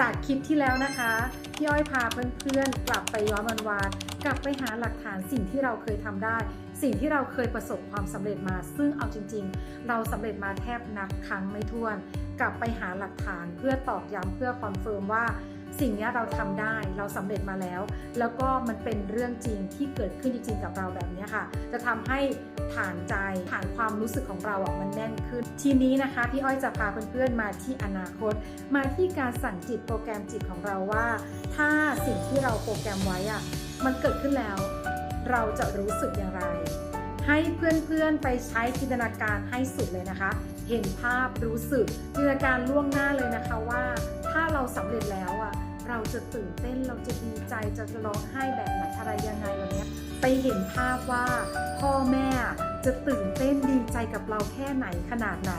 จากคลิปที่แล้วนะคะพี่อ้อยพาเพื่อนๆ กลับไปย้อนวันวานกลับไปหาหลักฐานสิ่งที่เราเคยทำได้ สิ่งที่เราเคยประสบความสำเร็จมา ซึ่งเอาจริง ๆ เราสำเร็จมาแทบนับครั้งไม่ถ้วน กลับไปหาหลักฐานเพื่อตอกย้ำเพื่อคอนเฟิร์มว่า สิ่งนี้เราทำได้เราสำเร็จมาแล้ว แล้วก็มันเป็นเรื่องจริงที่เกิดขึ้นจริงๆกับเราแบบนี้ค่ะ จะทำให้ฐานใจฐานความรู้สึกของเราอะมันแน่นขึ้น ทีนี้นะคะพี่อ้อยจะพาเพื่อนๆมาที่อนาคต มาที่การสั่งจิตโปรแกรมจิตของเราว่า ถ้าสิ่งที่เราโปรแกรมไว้อะมันเกิดขึ้นแล้ว เราจะรู้สึกอย่างไร ให้เพื่อนๆไปใช้จินตนาการให้สุดเลยนะคะ เห็นภาพรู้สึกจินตนาการล่วงหน้าเลยนะคะว่า ถ้าเราสำเร็จแล้วอะ เราจะตื่นเต้นเราจะดีใจจะร้องไห้แบบไหนอะไรยังไงแบบนี้ไปเห็นภาพว่าพ่อแม่จะตื่นเต้นดีใจกับเราแค่ไหนขนาดไหน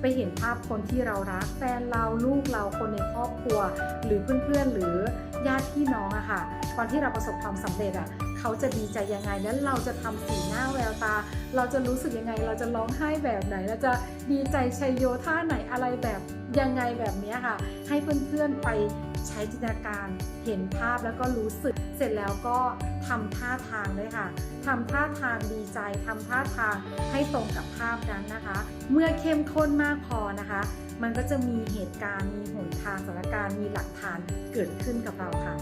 ไปเห็นภาพคนที่เรารักแฟนเราลูกเราคนในครอบครัว หรือเพื่อนๆหรือญาติพี่น้องอะค่ะตอนที่เราประสบความสำเร็จอะเขาจะดีใจยังไงแล้วเราจะทำสีหน้าแววตา เราจะรู้สึกยังไง เราจะร้องไห้แบบไหนเราจะดีใจชัยโยท่าไหนอะไรแบบยังไงแบบนี้ค่ะ ให้เพื่อนๆไป ใช้จินตนาการเห็นภาพแล้วก็รู้สึก เสร็จแล้วก็ทำท่าทางด้วยค่ะทำท่าทางดีใจทำท่าทางให้ตรงกับภาพนั้นนะคะ เมื่อเข้มข้นมากพอนะคะ มันก็จะมีเหตุการณ์มีหนทางสถานการณ์มีหลักฐานเกิดขึ้นกับเราค่ะ